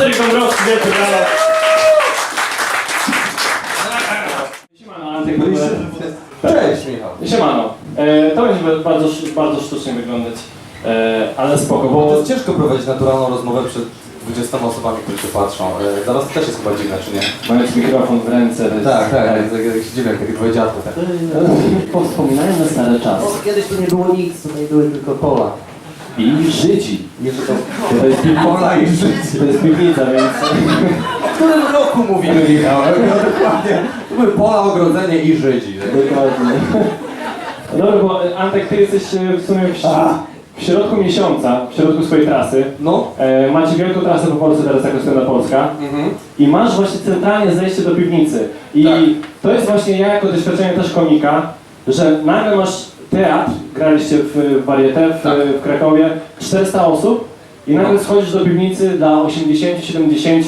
Cezary Dąbrowski, wielkie brawa. Siemano, Antek. Cześć Michał. Siemano. E, to będzie bardzo, bardzo sztucznie wyglądać, e, ale spoko, Bo to jest ciężko prowadzić naturalną rozmowę przed 20 osobami, które się patrzą. E, Zaraz też jest chyba dziwne, czy nie? mając mikrofon w ręce. to jest- Tak, tak, tak, tak, jak się dziwię, jak takie dwoje dziadków. Tak. Powspominajmy stare czasy. Kiedyś tu nie było nic, tutaj były tylko pola. I Żydzi. Jeszcze to... To jest piwnica, Pola i życie. to jest piwnica więc... W którym roku mówimy, Michał? No, dokładnie. To były pola, ogrodzenie i Żydzi. Dokładnie. Dobra, bo e, Antek, ty jesteś e, w sumie w, w środku miesiąca, w środku swojej trasy. No. E, macie wielką trasę po Polsce teraz jako Scena Polska Mhm. i masz właśnie centralnie zejście do piwnicy. I Tak. to jest właśnie ja jako doświadczenie też komika, że nagle masz teatr, graliście w, w Varieté w, Tak. w Krakowie, 400 osób i nagle No. schodzisz do piwnicy dla 80-70.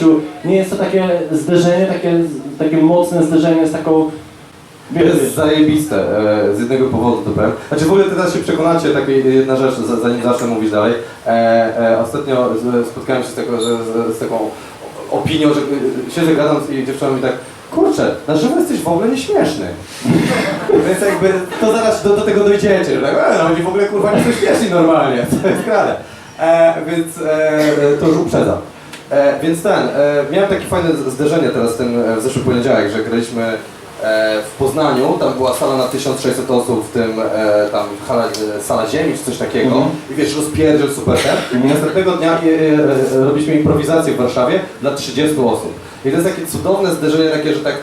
Nie jest to takie zderzenie, takie, takie mocne zderzenie z taką... To jest zajebiste, e, z jednego powodu to powiem. Znaczy w ogóle teraz się przekonacie, taka jedna rzecz, za- zanim zacznę mówić dalej. E, e, ostatnio z- spotkałem się z, tego, z, z taką opinią, że siedzę gadając i dziewczyna tak, kurczę, na żywo jesteś w ogóle nieśmieszny. Więc jakby to zaraz do, do tego dojdziecie, że tak, e, no oni w ogóle kurwa nie są śmieszni normalnie, to jest grane. E, więc e, to już uprzedzam. E, więc ten, e, miałem takie fajne zderzenie teraz ten e, w zeszły poniedziałek, że graliśmy e, w Poznaniu, tam była sala na 1600 osób, w tym e, tam hala, e, sala ziemi czy coś takiego Mhm. i wiesz, rozpierdziel super ten i następnego dnia e, e, e, robiliśmy improwizację w Warszawie dla 30 osób. I to jest takie cudowne zderzenie takie, że tak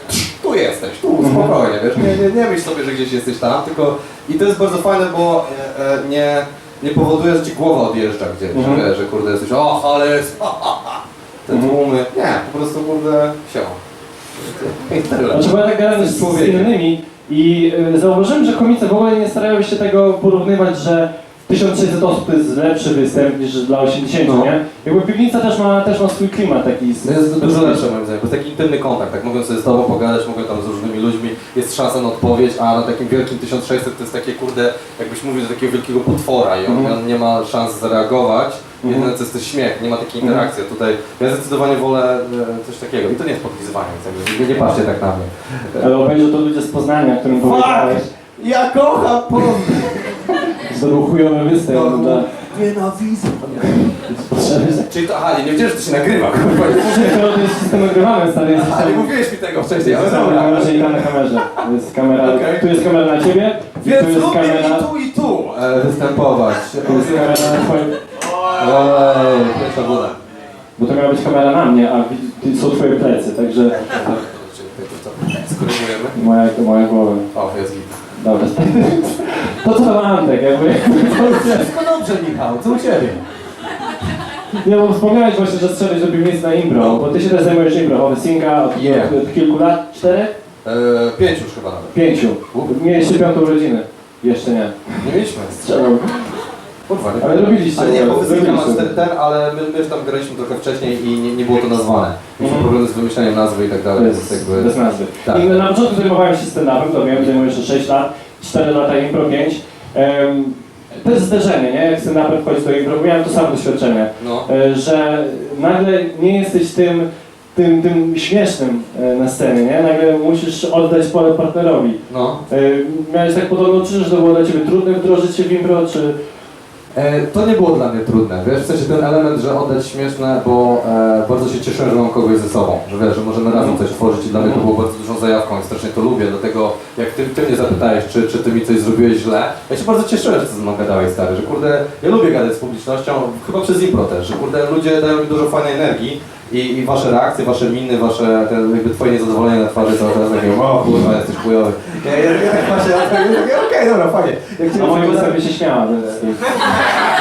tu jesteś, tu spokojnie, wiesz, nie, nie, nie myśl sobie, że gdzieś jesteś tam, tylko i to jest bardzo fajne, bo e, e, nie, nie powoduje, że ci głowa odjeżdża gdzieś, Mhm. że, że kurde jesteś, o, ale jest, ha. te Mhm. tłumy, nie, po prostu kurde, siema. I tyle. Znaczy, bo ja tak z, z innymi i y, zauważyłem, że komicy w ogóle nie starają się tego porównywać, że 1600 osób to jest lepszy występ niż dla 80, No. nie? Jakby piwnica też ma, też ma swój klimat taki. z- To jest z- dużo lepsze moim zdaniem, bo jest taki intymny kontakt, tak mogę sobie z tobą pogadać, mogę tam z różnymi ludźmi, jest szansa na odpowiedź, a na takim wielkim 1600 to jest takie kurde, jakbyś mówił do takiego wielkiego potwora i on, Mhm. on nie ma szans zareagować, Mhm. jedyne co jest to śmiech, nie ma takiej Mhm. interakcji, a tutaj ja zdecydowanie wolę e, coś takiego i to nie jest podpisywanie, jakby nie, nie patrzcie tak na mnie. Ale obejrzą to ludzie z Poznania, którym powiedziałeś, Ja kocham Poznań! To był chujowy występ. No, No, tak. Nienawidzę. Czyli to, aha, nie, nie wiedziałem, że to się nagrywa, kurwa. To jest system nagrywany, stary, jesteś tam... mówiłeś mi tego wcześniej, ale Dobra, dobra. na razie na kamerze. To jest kamera, Okej. tu jest kamera na ciebie, Więc tu jest lubię kamera... i tu i tu e, występować. Tu jest kamera na twoim... Ojej, pierwsza woda. Bo to miała być kamera na mnie, a wi- są twoje plecy, także Skorygujemy. moja, moja głowa. O, jest git. Dobra. To co tam Antek, jakby... Wszystko dobrze, Michał, co u Ciebie? Nie, bo wspomniałeś właśnie, że strzelisz do piwnicy na impro, bo ty się też zajmujesz impro, od Sinka od, Yeah. od kilku lat, czterech? Eee, pięć już chyba nawet. Pięciu. Mieliście piątą rodzinę. Jeszcze nie. Nie mieliśmy. Strzelam. Kurwa, nie Ale robiliście. Ale nie, bo cztery ten, ale my, my już tam graliśmy trochę wcześniej i nie, nie było to nazwane. Mieliśmy Mhm. problemy z wymyśleniem nazwy i tak dalej, więc jakby... bez nazwy. Tak. I na początku zajmowałem się stand-upem, to wiem, zajmuję się 6 lat, 4 lata impro, 5. Um, to jest zderzenie, nie? Jak stand-upem wchodzisz do impro, miałem to samo doświadczenie. No. E, że nagle nie jesteś tym, tym, tym śmiesznym e, na scenie, nie? Nagle musisz oddać pole partnerowi. No. E, Miałeś tak podobno, czy że to było dla Ciebie trudne wdrożyć się w impro, czy... E, to nie było dla mnie trudne, wiesz, w sensie ten element, że oddać śmieszne, bo e, bardzo się cieszyłem, że mam kogoś ze sobą, że wiesz, że możemy razem coś tworzyć i dla mnie to było bardzo dużą zajawką i strasznie to lubię, dlatego jak ty, ty mnie zapytałeś, czy, czy ty mi coś zrobiłeś źle, ja się bardzo cieszyłem, że ty ze mną gadałeś, stary, że kurde, ja lubię gadać z publicznością, chyba przez impro też, że kurde, ludzie dają mi dużo fajnej energii i, i wasze reakcje, wasze miny, wasze, te, jakby twoje niezadowolenie na twarzy cały czas takie, o kurwa, jesteś chujowy. Ja, ja, ja tak patrzę, ja tak okej, dobra, fajnie. Jak cię A moim zapytałem- występie się śmiała.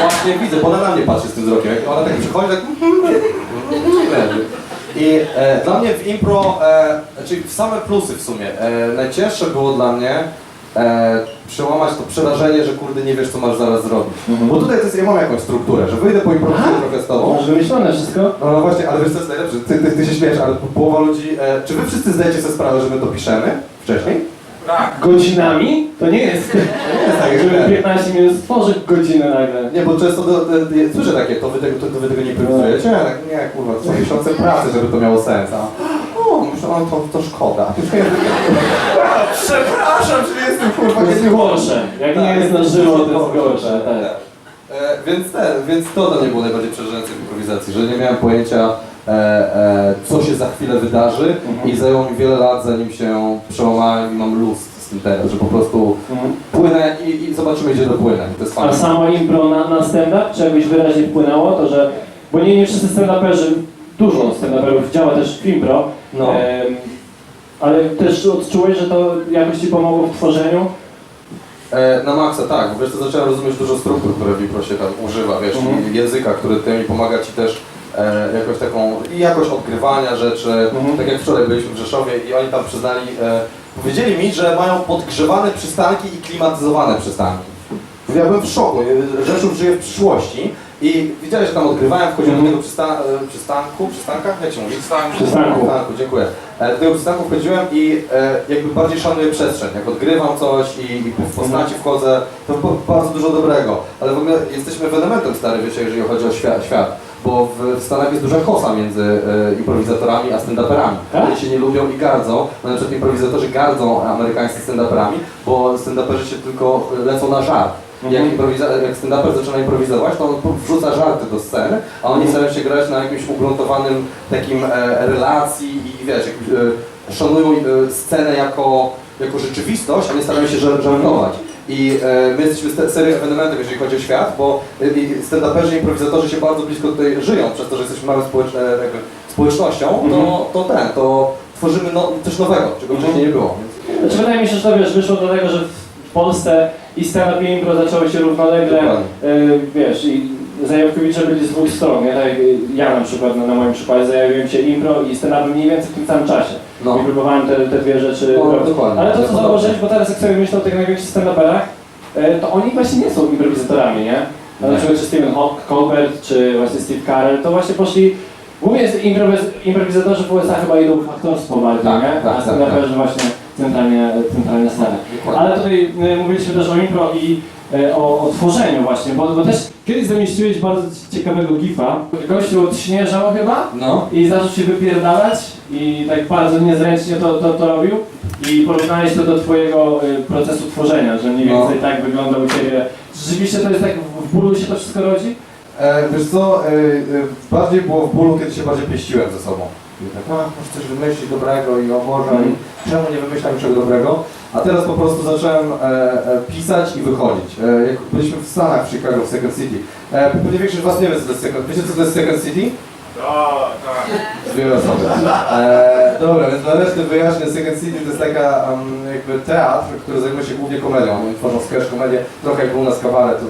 Właśnie widzę, bo ona na mnie patrzy z tym wzrokiem. Jak ona tak przychodzi, tak... leży. I e, dla mnie w impro, e, czyli w same plusy w sumie, e, najcięższe było dla mnie e, przełamać to przerażenie, że kurde nie wiesz co masz zaraz zrobić. Mhm. Bo tutaj to jest, ja mam jakąś strukturę, że wyjdę po improwizacji trochę z tobą. Masz wymyślone wszystko? No, no właśnie, ale wiesz co jest najlepsze? Ty, ty, ty się śmiesz, ale połowa ludzi... E, czy wy wszyscy zdajecie sobie sprawę, że my to piszemy wcześniej? Tak. godzinami, to nie jest, To nie jest tak, żeby że... 15 minut stworzyć godzinę nagle. Nie, bo często do, do, do, słyszę takie, to wy tego, to, to wy tego nie improwizujecie? Ja tak, nie, kurwa, to są miesiące pracy, żeby to miało sens. A, no to, to szkoda. Przepraszam, że jestem kurwa To jest gorsze, jak nie jest na żywo, to jest gorsze, tak. E, więc ten, więc to dla mnie było najbardziej przerażające w improwizacji, że nie miałem pojęcia e, e, co się za chwilę wydarzy Mhm. i zajęło mi wiele lat zanim się przełamałem i mam luz z tym teraz, że po prostu Mhm. płynę i, i zobaczymy gdzie dopłynę. To jest A fajne. samo impro na, na stand-up, czy jakoś wyraźnie wpłynęło, to że, bo nie, nie wszyscy stand-uperzy, dużo stand-uperów działa też w impro, No. em, ale też odczułeś, że to jakoś Ci pomogło w tworzeniu? E, na maksa tak, bo wiesz, to zacząłem rozumieć dużo struktur, które Wipro się tam używa, wiesz, Mhm. i języka, który tym mi pomaga Ci też e, jakoś taką, i jakość odgrywania rzeczy, Mhm. tak jak wczoraj byliśmy w Rzeszowie i oni tam przyznali, e, powiedzieli mi, że mają podgrzewane przystanki i klimatyzowane przystanki. Ja byłem w szoku, Rzeszów żyje w przyszłości i widziałeś, że tam odgrywałem, wchodziłem do Mhm. tego przysta e, przystanku, przystanka? Jak się mówi? Przystanku. Przystanku. Przystanku, dziękuję. E, Do tego przystanku wchodziłem i e, jakby bardziej szanuję przestrzeń. Jak odgrywam coś i, i w postaci wchodzę, to ba- bardzo dużo dobrego. Ale w ogóle jesteśmy ewenementem stary, wiecie, jeżeli chodzi o świat. świat. Bo w, Stanach jest duża kosa między e, improwizatorami a stand-uperami. Tak? Oni się nie lubią i gardzą. No, na przykład improwizatorzy gardzą amerykańskimi stand-uperami, bo stand-uperzy się tylko lecą na żart. Mhm. Jak, improwiza- jak stand-uper zaczyna improwizować, to on wrzuca żarty do sceny, a oni starają się grać na jakimś ugruntowanym takim e, relacji i wiesz, jakimś, e, szanują e, scenę jako, jako rzeczywistość, a nie starają się żar- żartować. I e, my jesteśmy ste- serio ewenementem, jeżeli chodzi o świat, bo e, i stand-uperzy i improwizatorzy się bardzo blisko tutaj żyją, przez to, że jesteśmy małą społeczne, jakby, społecznością, to, to ten, to tworzymy no, coś nowego, czego wcześniej nie było. Więc, Znaczy wydaje mi się, że to wiesz, wyszło do tego, że w Polsce i i impro zaczęły się równolegle, y, wiesz, i zajawkowicze byli z dwóch stron, nie? Tak jak ja na przykład, no, na moim przykładzie zajawiłem się impro i stand-up mniej więcej w tym samym czasie. no. I próbowałem te, te dwie rzeczy No, robić. dokładnie. Ale to co zauważyłeś, bo teraz jak sobie myślę o tych największych stand-uperach, y, to oni właśnie nie są improwizatorami, nie? Na przykład czy Steven Hol- Colbert, czy właśnie Steve Carell, to właśnie poszli Głównie improwiz improwizatorzy w USA chyba idą w aktorstwo bardziej, Tak, nie? tak, A tak, stand-uperzy właśnie centralnie, centralnie. Dokładnie. Ale tutaj y, mówiliśmy też o impro i y, o, o tworzeniu właśnie, bo, bo też kiedyś zamieściłeś bardzo ciekawego gifa. Gościu odśnieżał chyba No. i zaczął się wypierdalać i tak bardzo niezręcznie to, to, to robił i porównałeś to do twojego y, procesu tworzenia, że mniej No. więcej tak wygląda u ciebie. Rzeczywiście to jest tak, w bólu się to wszystko rodzi? E, wiesz co, e, e, bardziej było w bólu, kiedy się bardziej pieściłem ze sobą. I tak, a, muszę coś wymyślić dobrego i o Boże, Mhm. i czemu nie wymyślam niczego dobrego? A teraz po prostu zacząłem e, e, pisać i wychodzić. E, jak byliśmy w Stanach, w Chicago, w Second City. E, pewnie większość z Was nie wie, co to jest Second Wiecie, co to jest Second City? Tak, tak. Dwie osoby. E, dobra, więc dla reszty wyjaśnię, Second City to jest taka um, jakby teatr, który zajmuje się głównie komedią. Oni tworzą sketch komedię, trochę jak u nas kabaret, to,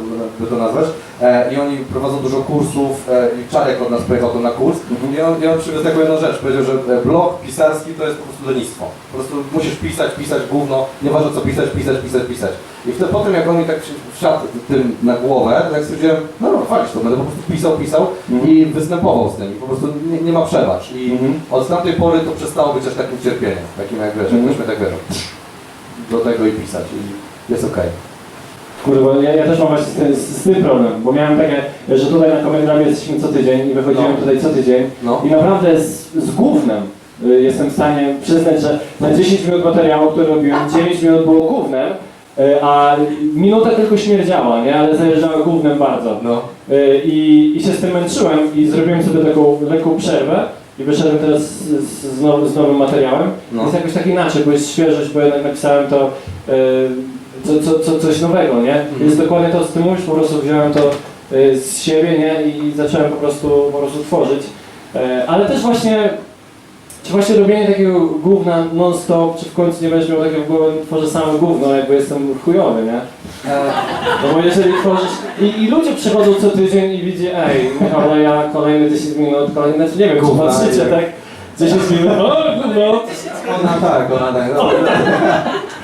by to nazwać. E, I oni prowadzą dużo kursów e, i Czarek od nas pojechał tu na kurs. I on, i on przywiózł taką jedną rzecz, powiedział, że e, blog pisarski to jest po prostu lenistwo. Po prostu musisz pisać, pisać gówno, nieważne co pisać, pisać, pisać, pisać. I wtedy po tym jak on mi tak wsiadł tym na głowę, to tak stwierdziłem, no no, walić to, będę po prostu pisał, pisał Mhm. i występował z tym. I po prostu nie, nie ma przebacz. I Mhm. od tamtej pory to przestało być aż takim cierpieniem, takim jak wiesz, Mhm. jakbyśmy tak wiesz, do tego i pisać i jest okej. Kurwa, ja, ja też mam właśnie z, tym- z, z tym problem, bo miałem takie, że tutaj na Comedy Labie jesteśmy co tydzień i wychodziłem No. tutaj co tydzień No. i naprawdę z, z gównem y, jestem w stanie przyznać, że na 10 minut materiału, który robiłem, 9 minut było gównem, y, a minuta tylko śmierdziała, nie? Ale zajeżdżała gównem bardzo. No. Y, I, I się z tym męczyłem i zrobiłem sobie taką lekką przerwę i wyszedłem teraz z, z, z, now, z nowym materiałem. No. Jest jakoś tak inaczej, bo jest świeżość, bo jednak napisałem to y, co, co, co, coś nowego, nie? Mhm. Jest dokładnie to, co ty mówisz, po prostu wziąłem to y, z siebie, nie? I zacząłem po prostu, po prostu tworzyć. E, ale też właśnie, czy właśnie robienie takiego gówna non-stop, czy w końcu nie będziesz miał takiego w głowie, tworzę same gówno, jakby jestem chujowy, nie? No bo jeżeli tworzysz... I, I ludzie przychodzą co tydzień i widzi, ej, Michał, ja kolejne 10 minut, kolejne, nie wiem, czy patrzycie, nie. Tak? 10 minut, o, gówno! Ona tak, ona tak. No.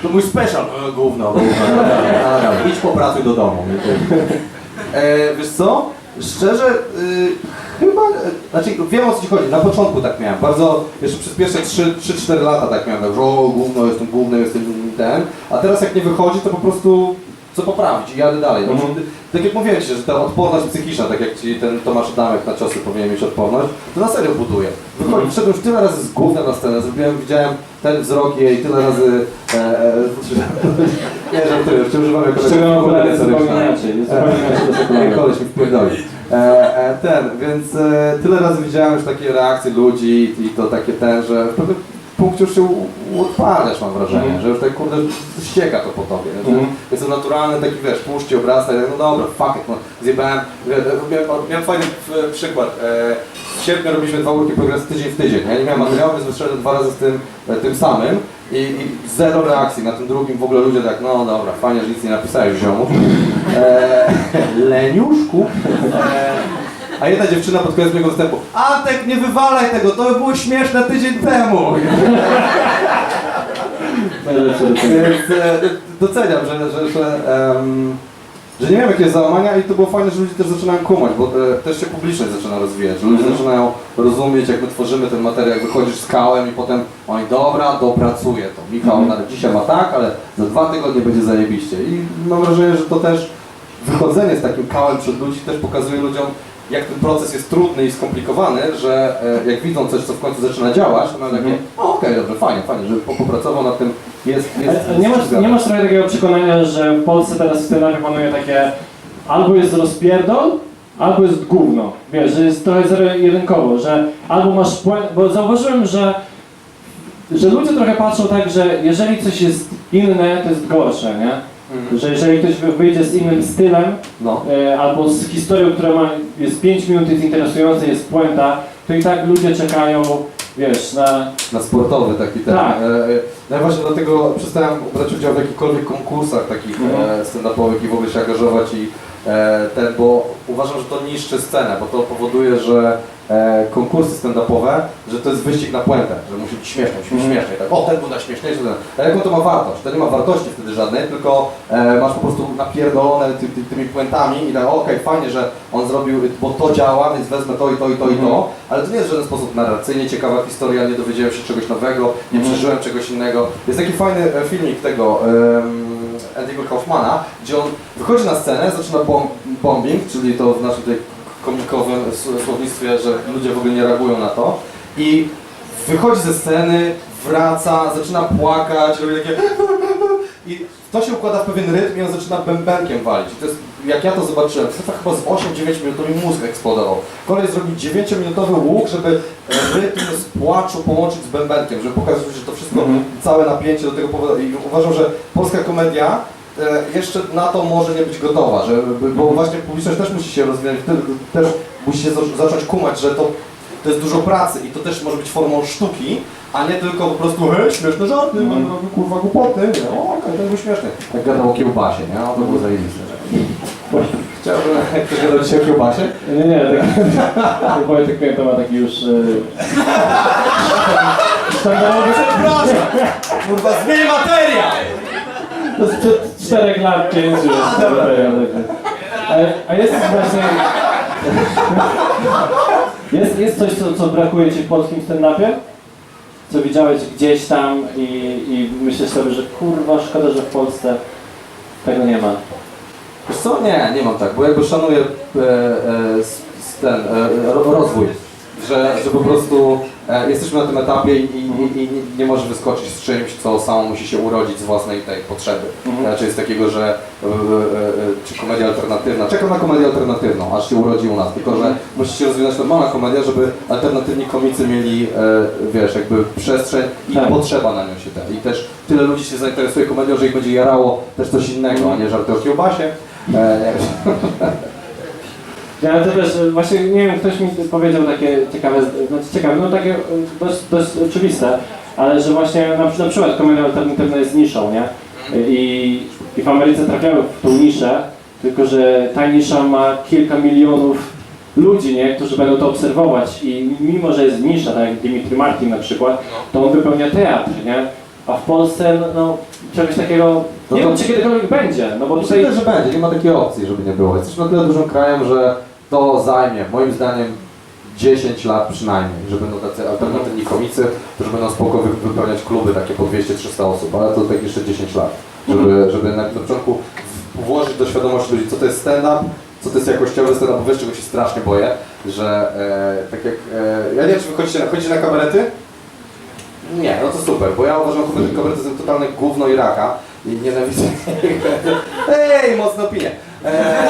To mój special. E, Gówno, gówno. Dobra, dobra, Idź popracuj do domu. E, wiesz co? Szczerze, y, chyba, e, znaczy wiem o co ci chodzi, na początku tak miałem, bardzo, jeszcze przez pierwsze 3-4 lata tak miałem, tak, że o gówno, jestem główny, jestem ten, a teraz jak nie wychodzi, to po prostu co poprawić i jadę dalej. No, Mhm. Tak jak mówiłem ci, że ta odporność psychiczna, tak jak ci ten Tomasz Adamek na ciosy powinien mieć odporność, to na serio buduje. Wychodzi, wszedłem już tyle razy z gównem na scenę, zrobiłem, widziałem ten wzrok jej tyle razy... E, e, nie, żartuję, jeszcze używam jako Szczególnie okulary zupełnie inaczej. inaczej Nie, okulary. koleś mi wpierdoli. E, e, ten, więc e, tyle razy widziałem już takie reakcje ludzi i to takie ten, że w pewnym punkcie już się u- uodparniasz mam wrażenie, Mhm. że już tak kurde ścieka to po tobie, że Mhm. jest to naturalny taki wiesz, puszci, obrasta i tak, no dobra, fuck it, no, zjebałem, wie- miałem, fajny e, przykład, e, w sierpniu robiliśmy dwa urki progresy tydzień w tydzień, ja nie miałem materiału, więc wyszedłem dwa razy z tym, e, tym samym i, i zero reakcji, na tym drugim w ogóle ludzie tak, no dobra, fajnie, że nic nie napisałeś ziomu, e, leniuszku, e, a jedna dziewczyna pod koniec mojego występu Antek, nie wywalaj tego, to by było śmieszne tydzień temu. Więc e, doceniam, że, że, że, em, że nie miałem jakiegoś załamania i to było fajne, że ludzie też zaczynają kumać, bo e, też się publiczność zaczyna rozwijać, że ludzie Mhm. zaczynają rozumieć, jak my tworzymy ten materiał, jak wychodzisz z kałem i potem oni, dobra, dopracuję to. Michał Mhm. nawet dzisiaj ma tak, ale za dwa tygodnie będzie zajebiście. I mam wrażenie, że to też wychodzenie z takim kałem przed ludzi też pokazuje ludziom, jak ten proces jest trudny i skomplikowany, że e, jak widzą coś, co w końcu zaczyna działać, to mają takie, Mhm. o, okej, dobrze, fajnie, fajnie, że po- popracował nad tym, jest, jest, A- a Nie masz, nie masz trochę takiego przekonania, że w Polsce teraz w stand panuje takie albo jest rozpierdol, albo jest gówno. Wiesz, że jest trochę zero-jedynkowo, że albo masz bo zauważyłem, że że ludzie trochę patrzą tak, że jeżeli coś jest inne, to jest gorsze, nie? Mhm. Że jeżeli ktoś wy- wyjdzie z innym stylem, No. e, albo z historią, która ma, jest 5 minut, jest interesująca, jest puenta, to i tak ludzie czekają, wiesz, na... Na sportowy taki ten. Tak. E, e, no i właśnie dlatego przestałem brać udział w jakichkolwiek konkursach takich Mhm. e, stand-upowych i w ogóle się angażować i e, ten, bo uważam, że to niszczy scenę, bo to powoduje, że e, konkursy stand-upowe, że to jest wyścig na puentę, że musi być śmieszny, musi być Mhm. śmieszny. Tak, o, ten był najśmieszniejszy, ten. A jaką to ma wartość? To nie ma wartości wtedy żadnej, tylko e, masz po prostu napierdolone ty, ty, tymi puentami i tak, okej, fajnie, że on zrobił, bo to działa, więc wezmę to i to i to i Mhm. to, ale to nie jest w żaden sposób narracyjnie ciekawa historia, nie dowiedziałem się czegoś nowego, nie Mhm. przeżyłem czegoś innego. Jest taki fajny e, filmik tego um, Andy'ego Kaufmana, gdzie on wychodzi na scenę, zaczyna bom bombing, czyli to w naszym tutaj komikowym słownictwie, że ludzie w ogóle nie reagują na to i wychodzi ze sceny, wraca, zaczyna płakać, robi takie i to się układa w pewien rytm i on zaczyna bębenkiem walić. I to jest, jak ja to zobaczyłem, to chyba z 8-9 minut, mi mózg eksplodował. Kolej zrobił 9-minutowy łuk, żeby e, rytm z płaczu połączyć z bębenkiem, żeby pokazać, że to wszystko, Mhm. całe napięcie do tego powodu. I uważam, że polska komedia E, jeszcze na to może nie być gotowa, że, bo właśnie publiczność też musi się rozwijać, też musi się zacząć kumać, że to, to jest dużo pracy i to też może być formą sztuki, a nie tylko po prostu hej, śmieszne żarty, mm. kurwa głupoty, nie? o, okay, to był śmieszny. Jak gadał o kiełbasie, nie? O, to było zajebiste. Chciałbym, jak ktoś gadał o kiełbasie? Nie, nie, tak-, tak, Wojtek Pięta ma taki już... E, Przepraszam! Kurwa, zmień materiał! To jest przed 4 lat, 5 już. A, a jest właśnie... Jest, jest coś, co, co brakuje Ci w polskim stand-upie? Co widziałeś gdzieś tam i, i myślisz sobie, że kurwa, szkoda, że w Polsce tego nie ma. Wiesz co? Nie, nie mam tak, bo jakby szanuję e, e, ten e, rozwój że, że po prostu e, jesteśmy na tym etapie i, i, i nie, może wyskoczyć z czymś, co samo musi się urodzić z własnej tej potrzeby. Mhm. Raczej jest takiego, że e, e, e, czy komedia alternatywna, czekam na komedię alternatywną, aż się urodzi u nas, tylko że musi się rozwijać normalna komedia, żeby alternatywni komicy mieli, e, wiesz, jakby przestrzeń i Tak. potrzeba na nią się da. I też tyle ludzi się zainteresuje komedią, że ich będzie jarało też coś innego, a nie żarty o kiełbasie. E, Ja ale to też, e, właśnie nie wiem, ktoś mi powiedział takie ciekawe, znaczy ciekawe, no takie e, dość, dość oczywiste, ale że właśnie na, na przykład komedia alternatywna jest niszą, nie? I, I w Ameryce trafiały w tą niszę, tylko że ta nisza ma kilka milionów ludzi, nie? Którzy będą to obserwować i mimo, że jest nisza, tak jak Dimitri Martin na przykład, to on wypełnia teatr, nie? A w Polsce, no, no czegoś takiego, No nie to- wiem czy kiedykolwiek będzie, no bo tutaj... Myślę, że będzie, nie ma takiej opcji, żeby nie było. Jesteśmy na tyle dużym krajem, że to zajmie, moim zdaniem, 10 lat przynajmniej, że będą tacy alternatywni komicy, którzy będą spoko wy- wypełniać kluby takie po 200-300 osób, ale to tak jeszcze 10 lat, żeby, żeby na, początku włożyć do świadomości ludzi, co to jest stand-up, co to jest jakościowy stand-up, bo wiesz czego się strasznie boję, że e, tak jak, e, ja nie wiem czy wy chodzicie na, chodzicie na kabarety? Nie, no to super, bo ja uważam, że kabarety kabarety to totalne gówno i raka i nienawidzę Ej, mocno opinie. E,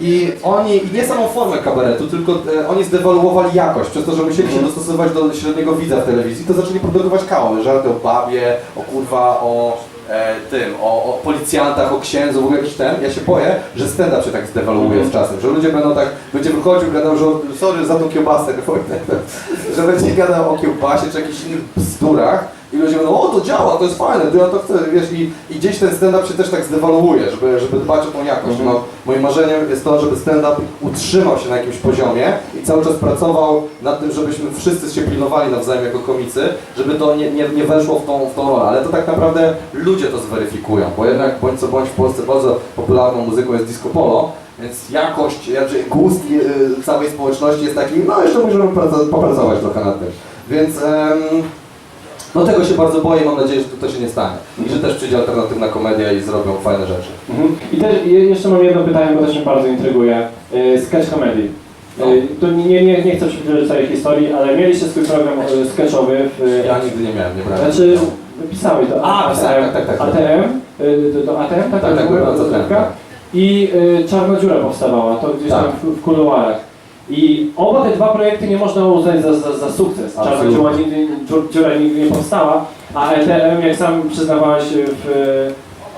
I oni i nie samą formę kabaretu, tylko e, oni zdewaluowali jakość. Przez to, że musieli się dostosować do średniego widza w telewizji, to zaczęli produkować kałały, żarty o babie, o kurwa, o e, tym, o, o policjantach, o księdzu, w ogóle jakiś ten. Ja się boję, że stand-up się tak zdewaluuje z czasem, że ludzie będą tak, będzie wychodził, gadał, że sorry za tą kiełbasę, że będzie gadał o kiełbasie czy jakichś innych bzdurach ludzie będą, o to działa, to jest fajne, to ja to chcę, wiesz, i, i gdzieś ten stand-up się też tak zdewaluuje, żeby, żeby dbać o tą jakość. No, moim marzeniem jest to, żeby stand-up utrzymał się na jakimś poziomie i cały czas pracował nad tym, żebyśmy wszyscy się pilnowali nawzajem jako komicy, żeby to nie, nie, nie weszło w tą, w tą rolę, ale to tak naprawdę ludzie to zweryfikują, bo jednak bądź co bądź w Polsce bardzo popularną muzyką jest disco polo, więc jakość, jakby gust e, całej społeczności jest taki, no jeszcze możemy popracować trochę nad tym. Więc em, no tego się bardzo boję, mam nadzieję, że to, to się nie stanie. I że też przyjdzie alternatywna komedia i zrobią fajne rzeczy. Mhm. I też je- jeszcze mam jedno pytanie, bo też mnie bardzo intryguje. Y, Sketch comedy. No. Y, To nie, nie, nie chcę przybliżyć całej historii, ale mieliście swój program y, sketchowy w... Ja nigdy nie miałem, nie brałem. Znaczy, pisałeś do A, pisałem, tak, tak, tak. ATM, y, do, do ATM, tak, Tak, tak, była tak. I y, Czarna Dziura powstawała, to gdzieś Tak. tam w, w kuluarach. I oba te dwa projekty nie można uznać za, za, za sukces. Czarna dziura nigdy, dziura nigdy nie powstała, a ETM, jak sam przyznawałeś w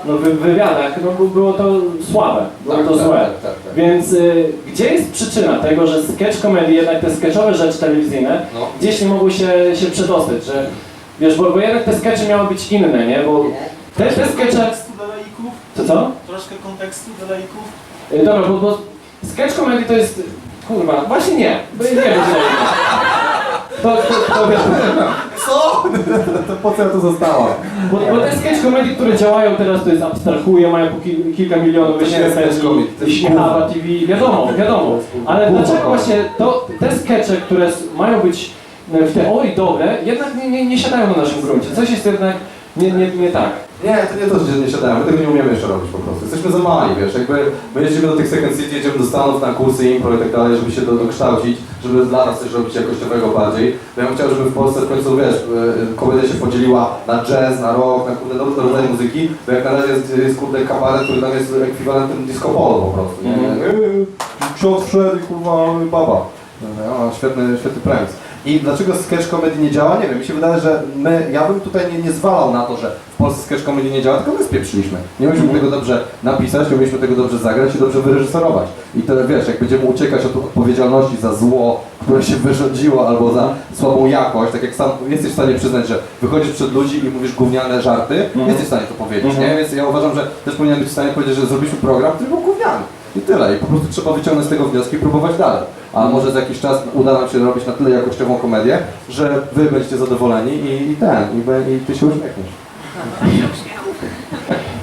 no, wy- wywiadach, no, było to słabe, było Tak, to tak, złe. tak, tak, tak. Więc y, gdzie jest przyczyna tego, że sketch comedy, jednak te sketchowe rzeczy telewizyjne, No. gdzieś nie mogły się, się przedostać, że wiesz, bo, bo jednak te skecze miały być inne, nie? Bo te, te skecze... Laików? Co, co? Troszkę kontekstu dla laików? Y, Dobra, bo, bo sketch comedy to jest... Kurwa, właśnie nie. Bo nie wiem, to, to, to wiesz, Co? to po co ja tu zostałam? bo, bo te sketch comedy, które działają teraz, to jest abstrahuję, mają po kil, kilka milionów wyświetleń śmiechawa. TV, wiadomo, wiadomo. Ale dlaczego to. właśnie to, te skecze, które mają być e, w teorii dobre, jednak nie, nie, nie siadają na naszym gruncie. Coś jest jednak nie, nie, nie tak. Nie, to nie to, że nie siadamy, my tego nie umiemy jeszcze robić po prostu. Jesteśmy za mali, wiesz, jakby my jeździmy do tych Second City, jedziemy do Stanów na kursy impro i tak dalej, żeby się do, dokształcić, żeby dla nas coś robić jakościowego bardziej. Bo ja bym chciał, żeby w Polsce w końcu, wiesz, e, komedia się podzieliła na jazz, na rock, na kurde różne rodzaje muzyki, bo jak na razie jest, jest kurde kabaret, który tam jest ekwiwalentem disco polo po prostu, nie? Eee, Ksiądz wszedł i kurwa baba. No, świetny, świetny premis. I dlaczego sketch comedy nie działa? Nie wiem, mi się wydaje, że my, ja bym tutaj nie, nie zwalał na to, że w Polsce sketch comedy nie działa, tylko my spieprzyliśmy. Nie umieliśmy tego dobrze napisać, nie umieliśmy tego dobrze zagrać i dobrze wyreżyserować. I to wiesz, jak będziemy uciekać od odpowiedzialności za zło, które się wyrządziło, albo za słabą jakość, tak jak sam jesteś w stanie przyznać, że wychodzisz przed ludzi i mówisz gówniane żarty, Mhm. jesteś w stanie to powiedzieć, Mhm. nie? Więc ja uważam, że też powinien być w stanie powiedzieć, że zrobiliśmy program, który był gówniany. I tyle. I po prostu trzeba wyciągnąć z tego wnioski i próbować dalej. A może za jakiś czas uda nam się robić na tyle jakościową komedię, że wy będziecie zadowoleni i, i ten, i, i ty się uśmiechniesz.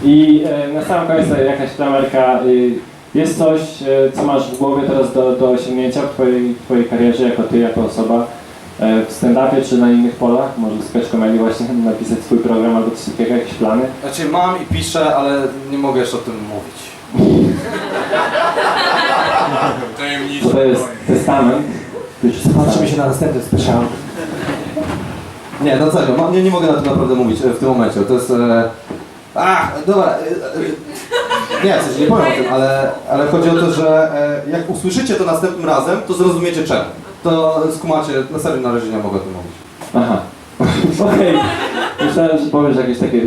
I e, na sam koniec e, jakaś klamerka. Y, jest coś, e, co masz w głowie teraz do, do osiągnięcia w twojej, w twojej karierze, jako ty, jako osoba, e, w stand-upie czy na innych polach? Może sketch comedy właśnie napisać swój program albo coś takiego, jakieś plany? Znaczy mam i piszę, ale nie mogę jeszcze o tym mówić. To jest testament. Patrzymy się na następny special. Nie, no serio, ma- nie, nie mogę na tym naprawdę mówić e, w tym momencie. To jest... E... Ach, dobra. E, e, nie, sensie nie powiem o tym, ale, ale chodzi o to, że e, jak usłyszycie to następnym razem, to zrozumiecie czemu. To skumacie, na serio na razie nie mogę o tym mówić. Aha. Okej. Myślałem, że powiesz jakieś takie...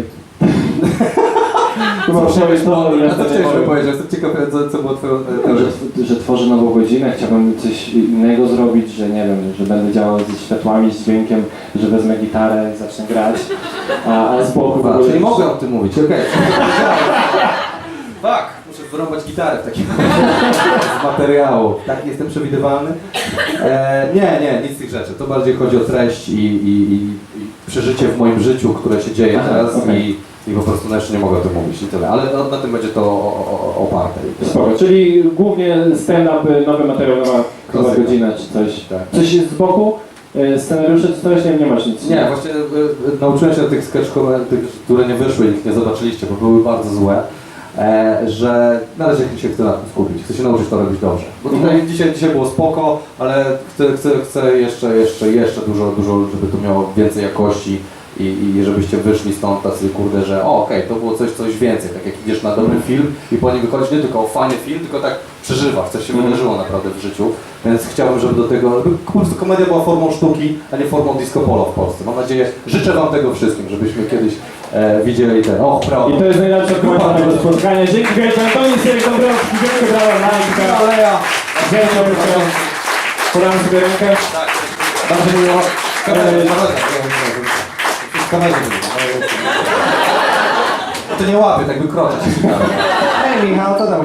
Chyba powiesz to, ja chciałeś, powiem. powiedzieć? Jestem ciekaw, co, co było twoją e, teorią. Że, że tworzę nową godzinę, chciałbym coś innego zrobić, że nie wiem, że będę działał ze światłami, z dźwiękiem, że wezmę gitarę i zacznę grać, a, a z boku ogóle... czyli mogę o tym mówić, okej. Tak, muszę wyrąbać gitarę w takim z materiału. Tak, jestem przewidywalny. E, nie, nie, nic z tych rzeczy. To bardziej chodzi o treść i, i, i, i przeżycie w moim życiu, które się dzieje Aha, teraz okej. i, i po prostu no, jeszcze nie mogę o tym mówić i tyle, ale na, na tym będzie to oparte. Spoko, czyli głównie stand-up, y, nowy materiał, nowa godzina czy coś. Tak. Coś jest z boku? Y, Scenariusze czy coś? Nie, nie masz nic. Nie, właśnie e, e, nauczyłem się tych sketch które nie wyszły i ich nie zobaczyliście, bo były bardzo złe, e, że na razie się chcę na tym skupić, chcę się nauczyć to robić dobrze. Bo tutaj Mhm. dzisiaj, dzisiaj było spoko, ale chcę, chcę, chcę jeszcze, jeszcze, jeszcze dużo, dużo, żeby to miało więcej jakości i, i żebyście wyszli stąd tacy kurde, że o, okej, to było coś, coś więcej, tak jak idziesz na dobry film i po nim wychodzisz nie tylko o fajny film, tylko tak przeżywasz, coś się Mhm. wydarzyło naprawdę w życiu, więc chciałbym, żeby do tego, żeby po prostu komedia była formą sztuki, a nie formą disco polo w Polsce. Mam nadzieję, życzę Wam tego wszystkim, żebyśmy kiedyś e, widzieli ten, o, brawo. I to jest najlepsza komentarz tego spotkania. Dzięki wielkie Antoni Sierek Dąbrowski, wielkie brawa Majka. Aleja! Dzięki wielkie. Podam sobie rękę. Bardzo miło. Kamerę, Eee, kamerę. To nie łapie, tak wykroczyć. Hej Michał, co tam u